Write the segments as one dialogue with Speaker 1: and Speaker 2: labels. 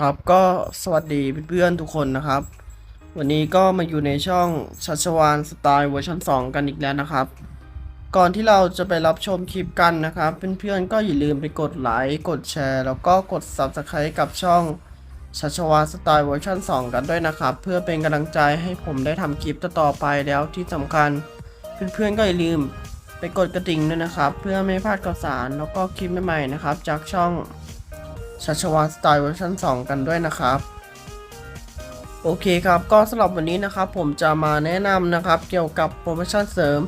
Speaker 1: ครับก็สวัสดีเพื่อนๆทุกคนนะครับ วันนี้ก็มาอยู่ในช่องชัชวานสไตล์เวอร์ชัน2 กันอีกแล้วนะครับ ก่อนที่เราจะไปรับชมคลิปกันนะครับ เพื่อนๆก็อย่าลืมไปกดไลค์กดแชร์ แล้วก็กด Subscribe กับช่องชัชวานสไตล์เวอร์ชัน2 กันด้วยนะครับ เพื่อเป็นกำลังใจให้ผมได้ทำคลิปต่อไปแล้วที่สำคัญ เพื่อนๆก็อย่าลืมไปกดกระดิ่งด้วยนะครับ เพื่อไม่พลาดข่าวสารแล้วก็คลิปใหม่ๆนะครับ จากช่อง ชัชวานสไตล์เวอร์ชัน2 กันด้วยนะครับ โอเคครับ ก็สำหรับวันนี้นะครับ ผมจะมาแนะนำนะครับ เกี่ยวกับโปรโมชั่นเสริม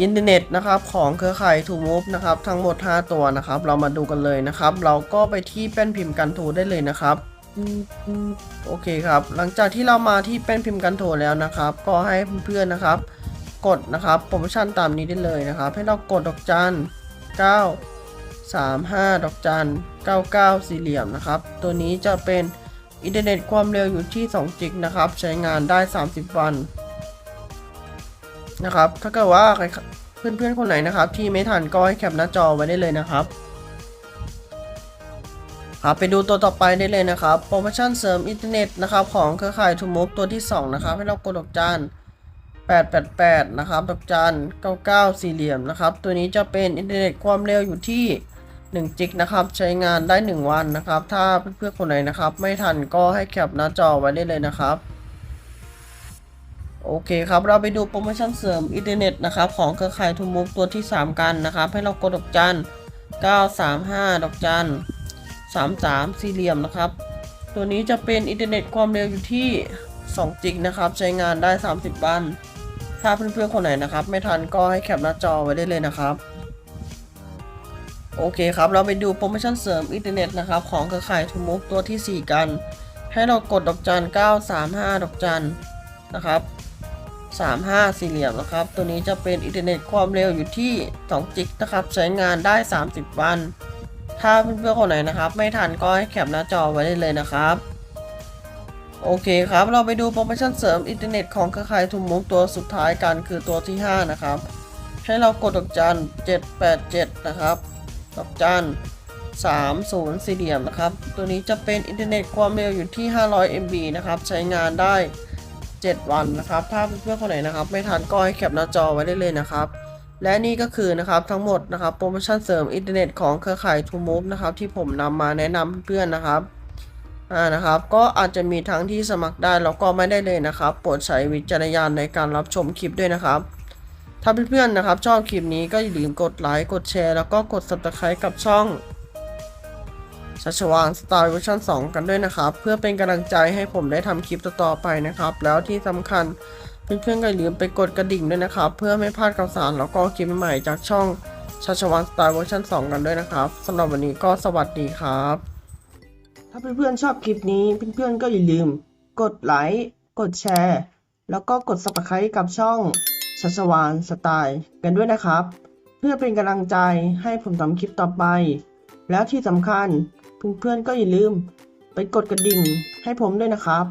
Speaker 1: อินเทอร์เน็ตนะครับของเครือข่าย t ูมูฟนะครับทั้งหมด 5 ตัวนะครับ เรามาดูกันเลยนะครับ เราก็ไปที่แป้นพิมพ์กันทรได้เลยนะครับโอเคครับ หลังจากที่เรามาที่แป้นพิมพ์กันโทรแล้วนะครับ ก็ให้เพื่อนๆนะครับ กดนะครับโปรโมชั่นตามนี้ได้เลยนะครับ ให้เรากดดอกจัน9 35 ดอกจัน 99 สี่เหลี่ยมนะครับ ตัวนี้จะเป็นอินเทอร์เน็ตความเร็วอยู่ที่ 2 จิกนะครับ ใช้งานได้ 30 วันนะครับ ถ้าเกิดว่าเพื่อนๆ คนไหนนะครับ ที่ไม่ทันก็ให้แคปหน้าจอไว้ได้เลยนะครับครับไปดูตัวต่อไปได้เลยนะครับ โปรโมชั่นเสริมอินเทอร์เน็ตนะครับของเครือข่ายทูมูฟตัวที่ 2 นะครับ ให้เรากดดอกจัน888 นะครับ ดอกจัน99 สี่เหลี่ยมนะครับ ตัวนี้จะเป็นอินเทอร์เน็ตความเร็วอยู่ที่ 1จิกนะครับใช้งานได้ 1 วันนะครับ ถ้าเพื่อนๆคนไหนนะครับ ไม่ทันก็ให้แคปหน้าจอไว้ได้เลยนะครับ โอเคครับ เราไปดูโปรโมชั่นเสริมอินเทอร์เน็ตนะครับ ของเครือข่ายทูมูฟตัวที่ 3 กันนะครับ ให้เรากดดอกจัน 935 ดอกจัน 33 สี่เหลี่ยมนะครับ ตัวนี้จะเป็นอินเทอร์เน็ตความเร็วอยู่ที่ 2 จิกนะครับ ใช้งานได้ 30 วัน ถ้าเพื่อนๆคนไหนนะครับ ไม่ทันก็ให้แคปหน้าจอไว้ได้เลยนะครับ โอเคครับ เราไปดูโปรโมชั่นเสริมอินเทอร์เน็ตนะครับ ของเครือข่ายทูมุกตัวที่ 4 กัน ให้เรากดดอกจัน 935 ดอกจันนะครับ 35 สี่เหลี่ยมนะครับ ตัวนี้จะเป็นอินเทอร์เน็ตความเร็วอยู่ที่ 2 จิกนะครับ ใช้งานได้ 30 วัน ถ้าเพื่อนๆคนไหนนะครับ ไม่ทันก็ให้แคปหน้าจอไว้ได้เลยนะครับ โอเคครับ เราไปดูโปรโมชั่นเสริมอินเทอร์เน็ตของเครือข่ายทุมมุกตัวสุดท้ายกันคือตัวที่ 5 นะครับ ให้เรากดดอกจัน 787 นะครับ ดอกจัน30สี่เหลี่ยมนะครับ ตัวนี้จะเป็นอินเทอร์เน็ตความเร็วอยู่ที่ 500 MB นะครับ ใช้งานได้ 7 วันนะครับ ถ้าเพื่อนๆคนไหนนะครับ ไม่ทันก็ให้แคปหน้าจอไว้ได้เลยนะครับ และนี่ก็คือนะครับทั้งหมดนะครับโปรโมชั่นเสริมอินเทอร์เน็ตของเครือข่าย t ูมูฟนะครับที่ผมนำมาแนะนำเพื่อนๆนะครับอ่านะครับ ก็อาจจะมีทั้งที่สมัครได้แล้วก็ไม่ได้เลยนะครับ โปรดใช้วิจารณญาณในการรับชมคลิปด้วยนะครับ ถ้าเพื่อนๆนะครับ ชอบคลิปนี้ก็อย่าลืมกดไลค์กดแชร์แล้วก็กด subscribe กับช่องชัชวานสไตล์เวอร์ชัน2 กันด้วยนะครับ เพื่อเป็นกำลังใจให้ผมได้ทำคลิปต่อๆไปนะครับ แล้วที่สำคัญเพื่อนๆก็อย่าลืมไปกดกระดิ่งด้วยนะครับ เพื่อไม่พลาดข่าวสารแล้วก็คลิปใหม่จากช่องชัชวานสไตล์เวอร์ชัน2 กันด้วยนะครับสำหรับวันนี้ก็สวัสดีครับ ถ้าเพื่อนๆชอบคลิปนี้เพื่อนๆก็อย่าลืม กดไลค์กดแชร์ แล้วก็กด subscribe กับช่อง ชัชวานสไตล์กันด้วยนะครับ เพื่อเป็นกำลังใจให้ผมทำคลิปต่อไป แล้วที่สำคัญเพื่อนๆก็อย่าลืมไปกดกระดิ่งให้ผมด้วยนะครับ